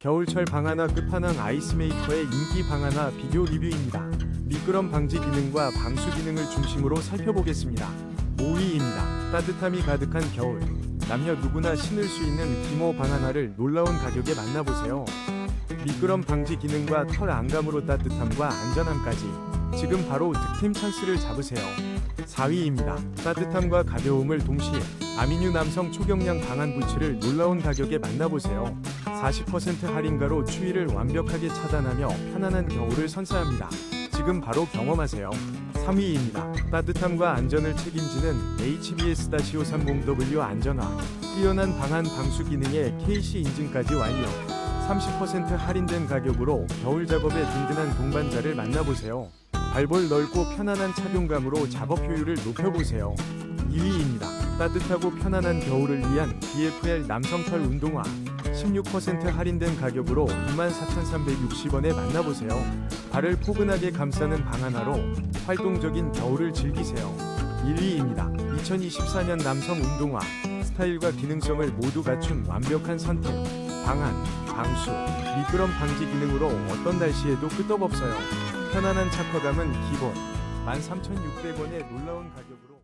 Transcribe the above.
겨울철 방하나 끝판왕 아이스메이커의 인기 방하나 비교 리뷰입니다. 미끄럼 방지 기능과 방수 기능을 중심으로 살펴보겠습니다. 5위입니다. 따뜻함이 가득한 겨울. 남녀 누구나 신을 수 있는 기모 방하나를 놀라운 가격에 만나보세요. 미끄럼 방지 기능과 털 안감으로 따뜻함과 안전함까지 지금 바로 득템 찬스를 잡으세요. 4위입니다. 따뜻함과 가벼움을 동시에 아미뉴 남성 초경량 방한 부츠를 놀라운 가격에 만나보세요. 40% 할인가로 추위를 완벽하게 차단하며 편안한 겨울을 선사합니다. 지금 바로 경험하세요. 3위입니다. 따뜻함과 안전을 책임지는 HBS-530W 안전화. 뛰어난 방한 방수 기능에 KC 인증까지 완료. 30% 할인된 가격으로 겨울 작업에 든든한 동반자를 만나보세요. 발볼 넓고 편안한 착용감으로 작업 효율을 높여보세요. 2위입니다. 따뜻하고 편안한 겨울을 위한 BFL 남성털 운동화. 16% 할인된 가격으로 24,360원에 만나보세요. 발을 포근하게 감싸는 방 하나로 활동적인 겨울을 즐기세요. 1위입니다. 2024년 남성 운동화. 스타일과 기능성을 모두 갖춘 완벽한 선택. 방한, 방수, 미끄럼 방지 기능으로 어떤 날씨에도 끄떡없어요. 편안한 착화감은 기본 13,600원의 놀라운 가격으로